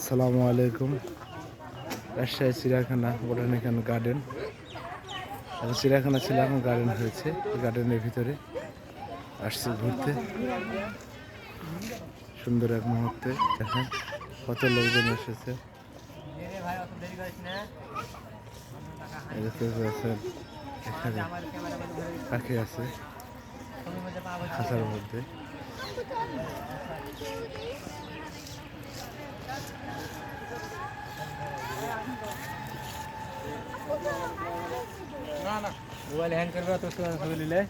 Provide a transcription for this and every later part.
আসসালামু আলাইকুম। রাজশাহী চিড়িয়াখানা বোটানিক্যাল গার্ডেন এখন চিড়িয়াখানা ছিল এখন গার্ডেন হয়েছে। গার্ডেনের ভিতরে আসছে ঘুরতে। সুন্দর এক মুহূর্তে দেখেন কত লোকজন এসেছে। পাখি আছে খাঁচার মধ্যে। মোবাইল হ্যাং করবে তো নিলে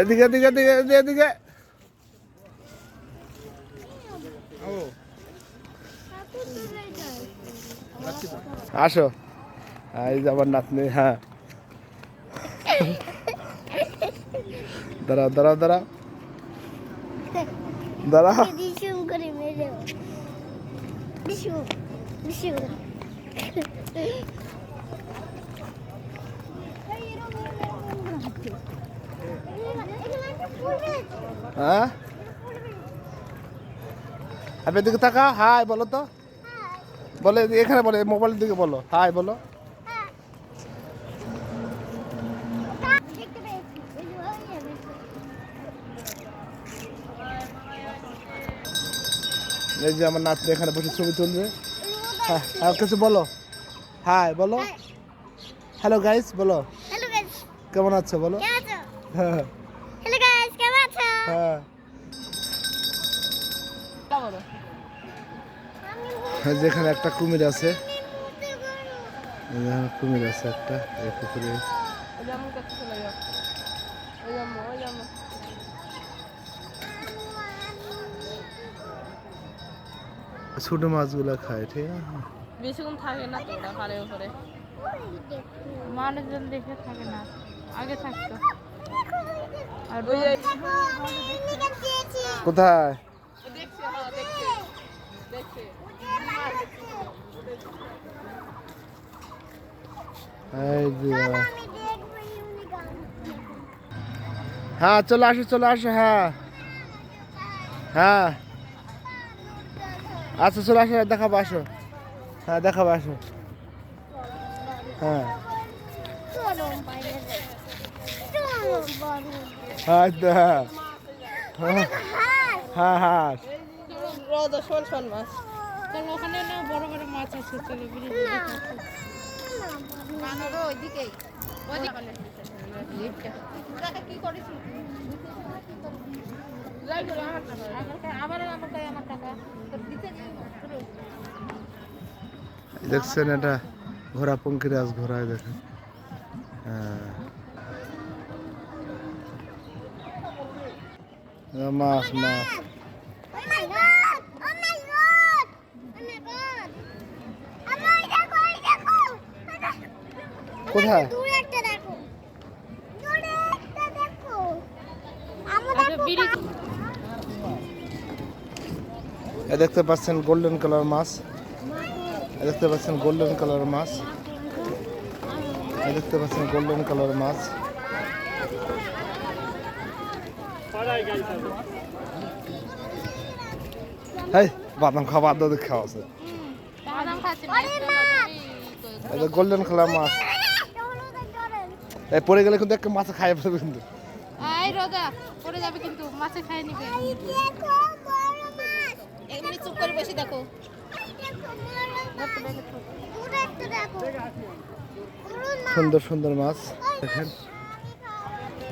এদিকে এদিকে এদিকে এদিকে। আসো। এই যে আমার নাতনি হ্যাঁ। দাঁড়াও দাঁড়াও দাঁড়াও। দিশুম হ্যাঁ? আপনি এদিকে থাকা হাই বলো তো। বলে এখানে বলে মোবাইলের দিকে বলো। হাই বলো। এই যে আমার নাতনি এখানে বসে ছবি তুলবে। হ্যাঁ আর কিছু বলো? হাই বলো। হ্যালো গাইস বলো। কেমন আছো বলো? হ্যাঁ। হ্যালো গাইস কেমন আছো? হ্যাঁ। এই যে এখানে একটা কুমির আছে। এই যে এখানে কুমির আছে একটা এই পুকুরে। ছোট মাছগুলো খায় ঠিক আছে? বেশিক্ষণ থাকে না তো পারে উপরে। মানুষজন দেখে থাকে না আগে থাকতো। আর কোথায়? হ্যাঁ চলে আসো চলে আসো হ্যাঁ। হ্যাঁ। আচ্ছা চলে আসো দেখাবো আসো। হ্যাঁ দেখাবো আসো। হ্যাঁ। হ্যাঁ। হ্যাঁ হ্যাঁ ওইদিকেই। কি দেখছেন এটা ঘোড়া পঙ্কিরাজ ঘোড়ায় দেখেন। হ্যাঁ। মাছ মাছ। কোথায়? দূরে একটা দেখো। দূরে একটা দেখো। আমার আচ্ছা এ দেখতে পাচ্ছেন গোল্ডেন কালার মাছ। এ দেখতে পাচ্ছেন গোল্ডেন কালার মাছ। এ দেখতে পাচ্ছেন গোল্ডেন কালার মাছ। হেই বাদাম খাওয়া বাদ দিয়ে খাওয়া আছে। গোল্ডেন কালার মাছ। এই পড়ে গেলে কিন্তু একটা মাছ খাই ফেলবে কিন্তু। এই রোজা পড়ে যাবে কিন্তু মাছে খাই নিবে। এমনি চুপ করে বসে দেখো। সুন্দর সুন্দর মাছ। দেখেন,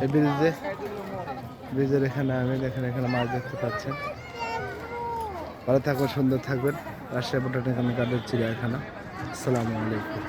এই ব্রিজে, ব্রিজের এখানে আমি, দেখেন, এখানে মাছ দেখতে পাচ্ছেন। ভালো থাকবেন, সুন্দর থাকবেন। রাজশাহী বোটানিক্যাল গার্ডেন চিড়িয়াখানা। আসসালামু আলাইকুম।